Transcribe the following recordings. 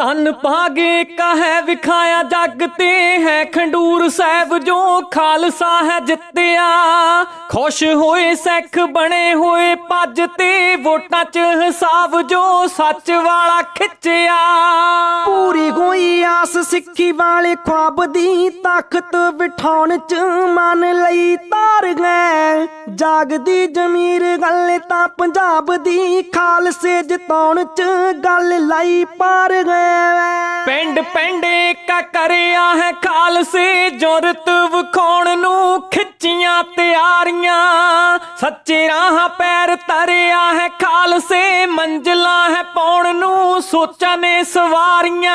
ਤਨ ਭਾਗੇ ਕਹੈ ਵਿਖਾਇਆ ਜਗ ਤੇ ਹੈ ਖੰਡੂਰ ਸਾਹਿਬ ਜੋ ਖਾਲਸਾ ਹੈ ਜਿੱਤਿਆ। ਖੁਸ਼ ਹੋਏ ਸਿੱਖ ਬਣੇ ਹੋਏ ਪੱਜ ਤੇ ਵੋਟਾਂ 'ਚ ਹਿਸਾਬ ਜੋ ਸੱਚ ਵਾਲਾ ਖਿੱਚਿਆ। ਪੂਰੀ ਹੋਈ ਆਸ ਸਿੱਖੀ ਵਾਲੇ ਖੁਆਬ ਦੀ ਤਾਕਤ ਬਿਠਾਉਣ ਚ ਮਨ ਲਈ ਜਾਗਦੀ ਜ਼ਮੀਰ ਗੱਲ ਤਾਂ ਪੰਜਾਬ ਦੀ ਖਾਲਸੇ ਜਿਤਾਉਣ ਚ ਗੱਲ ਲਾਈ ਪਾਰ ਗਏ। ਪਿੰਡ ਪਿੰਡ ਏਕਾ ਕਰਿਆ ਹੈ ਖਾਲਸੇ, ਜੁਰਤ ਵਿਖਾਉਣ ਨੂੰ ਸੱਚੇ ਰਾਹ ਪੈਰ ਤਰਿਆ ਹੈ ਖਾਲਸੇ ਮੰਜ਼ਲਾਂ ਹੈ ਪਾਉਣ ਨੂੰ ਸੋਚਾਂ ਨੇ ਸਵਾਰੀਆਂ।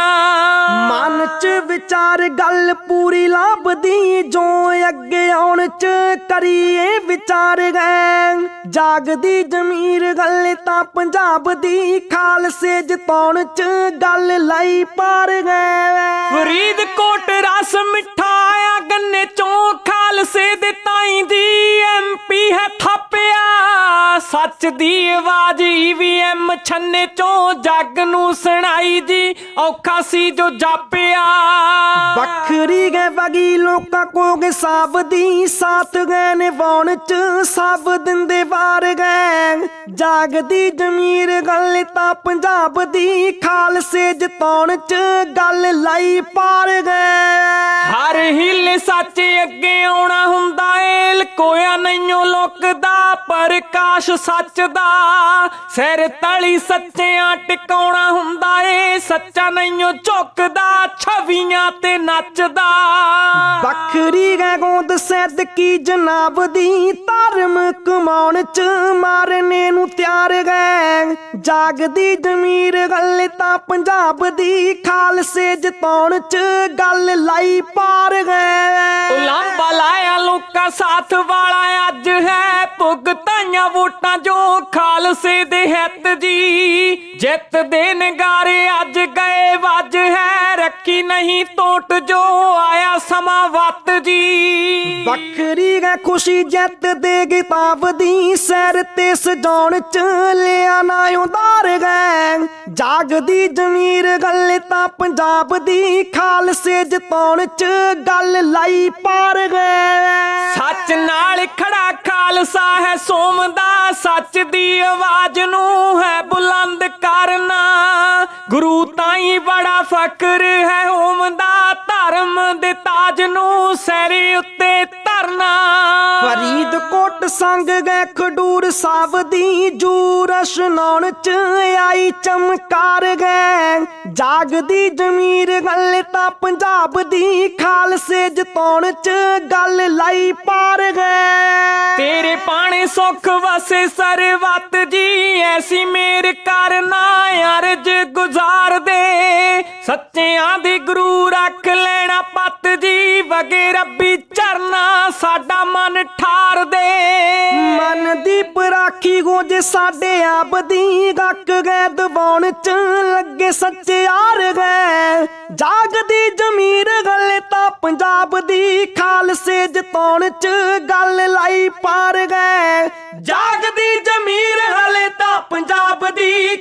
ਮਨ ਚ ਵਿਚਾਰ ਗੱਲ ਪੂਰੀ ਲੱਭਦੀ ਜੋ ਅੱਗੇ ਆਉਣ ਚ ਕਰੀਏ ਵਿਚਾਰ ਗਏ ਜਾਗਦੀ ਜ਼ਮੀਰ ਗੱਲ ਤਾਂ ਪੰਜਾਬ ਦੀ ਖਾਲਸੇ ਜਿਤਾਉਣ ਚ ਗੱਲ ਲਈ ਪਾਰ ਗਏ ਫਰੀਦਕੋਟ ਰਸ ਮਿਠਾਇਆ ਗੰਨੇ ਚੋਂ ਖਾਲਸੇ ਦੇ ਤਾਈ ਦੀ ਹੈ ਥਾਪਿਆ। ਸੱਚ ਦੀ ਆਵਾਜ਼ ਈਵੀਐਮ ਛੰਨੇ ਚੋਂ ਜੱਗ ਨੂੰ ਸੁਣਾਈ ਜੀ। ਔਖਾ ਸੀ ਜੋ ਜਾਪਿਆ। ਬੱਖਰੀ ਗਏ ਵਗੀ ਲੋਕਾਂ ਕੋ ਸਭ ਦੀ। ਸਾਥ ਗਏ ਨੇ ਵਾਉਣ ਚ ਸਭ ਦਿੰਦੇ ਵਾਰ ਗਏ ਜਾਗਦੀ ਜ਼ਮੀਰ ਗੱਲ ਤਾਂ ਪੰਜਾਬ ਦੀ। ਖਾਲਸੇ ਜਿਤਾਉਣ ਚ ਗੱਲ ਲਈ ਪਾਰ ਗਏ ਹਰ ਹਿੱਲੇ ਸੱਚ ਅੱਗੇ ਆਉਣਾ ਹੁੰਦਾ ਲਕੋਇਆ ਨਹੀਂਓ ਲੁਕਦਾ, ਪ੍ਰਕਾਸ਼ ਸੱਚ ਦਾ। ਸਿਰ ਤਲੀ ਸੱਚਿਆਂ ਟਿਕਾਉਣਾ ਹੁੰਦਾ ਏ, ਸੱਚਾ ਨਹੀਂਓ ਝੁਕਦਾ, ਛਵੀਆਂ ਤੇ ਨੱਚਦਾ। ਵੱਖਰੀ ਗਏ ਗੋਦ ਸੈਦ ਕੀ ਜਨਾਬ ਦੀ ਧਰਮ ਕਮਾਉਣ ਚ ਮਾਰਨੇ ਨੂੰ ਤਿਆਰ ਗਏ ਜਾਗਦੀ ਜ਼ਮੀਰ ਗੱਲ ਤਾਂ ਪੰਜਾਬ ਦੀ ਖਾਲਸੇ ਜਤਾਉਣ ਚ ਗੱਲ ਲਾਈ ਪਾਰ ਗਏ ਉਲਾਂਬਾ ਲਾਇਆ ਲੋਕਾਂ ਸਾਥ ਵਾਲਾ ਅੱਜ ਹੈ। ਭੁਗਤਾਈਆਂ ਵੋਟਾਂ ਜੋ ਖਾਲਸੇ ਦੇ ਹਿੱਤ ਜੀ। ਜਿੱਤ ਦੇ ਨਗਾਰੇ ਅੱਜ ਗਏ ਵੱਜ ਹੈ ਰੱਖੀ ਨਹੀਂ ਟੋਟ ਜੋ ਆਇਆ ਸਮਾਂ ਵੱਤ ਜੀ। ਬੱਕਰੀ ਗਏ ਖੁਸ਼ੀ ਜਿੱਤ ਦੇ ਕਿਤਾਬ ਦੀ ਸੈਰ ਤੇ ਸਜਾਉਣ ਚ ਲਿਆ ਨਾ ਉਦਾਰ ਗਏ ਜਾਗਦੀ ਜ਼ਮੀਰ ਗੱਲ ਤਾਂ ਪੰਜਾਬ ਦੀ ਖਾਲਸੇ ਜਿਤਾਉਣ ਚ ਗੱਲ ਲਈ ਪਾਰ ਗਏ ਸੱਚ ਨਾਲ ਖੜਾ ਖਾਲਸਾ ਹੈ ਸੋਮ ਦਾ ਸੱਚ ਦੀ ਆਵਾਜ਼ ਨੂੰ ਹੈ ਤਾਈ ਬੜਾ ਫਕਰ ਹੈ ਹੋਮ ਦਾ ਧਰਮ ਦੇ ਤਾਜ ਨੂੰ ਸੈਰੇ ਉੱਤੇ ਧਰਨਾ। ਫਰੀਦਕੋਟ ਸੰਗ ਗਏ ਖਡੂਰ ਸਾਹਿਬ ਦੀ ਜੂ ਰਸ਼ਨਾਉਣ ਚ ਆਈ ਚਮਕਾਰ ਗਏ। ਜਾਗਦੀ ਜ਼ਮੀਰ ਗੱਲ ਤਾਂ ਪੰਜਾਬ ਦੀ ਖਾਲਸੇ ਜਿਤਾਉਣ ਚ ਗੱਲ ਲਈ ਪਾਰ ਗਏ। ਤੇਰੇ ਪਾਣੇ ਸੁਖ ਵਸੇ ਸਰਵਤ ਜੀ ਐਸੀ ਮੇਰ ਕਰਨਾ ਅਰਜ ਗੁਜ਼ਾਰ ਸੱਚਿਆਂ ਦੀ ਗੁਰੂ ਰੱਖ ਲੈਣਾ ਪੱਤ ਜੀ, ਵਗੇ ਰੱਬੀ ਚਰਨਾ ਸਾਡਾ ਮਨ ਠਾਰ ਦੇ। ਮਨ ਦੀ ਪਰਾਖੀ ਹੋ ਸਾਡੇ ਆਪ ਦੀ ਗੱਕ ਗਏ ਦਬਾਉਣ ਚ ਲੱਗੇ ਸੱਚਿਆਰ ਗਏ। ਜਾਗਦੀ ਜ਼ਮੀਰ ਗੱਲ ਤਾਂ ਪੰਜਾਬ ਦੀ ਖਾਲਸੇ ਜਤਾਉਣ ਚ ਗੱਲ ਲਈ ਪਾਰ ਗਏ। ਜਾਗਦੀ ਜ਼ਮੀਰ ਹਲੇ ਤਾਂ ਪੰਜਾਬ ਦੀ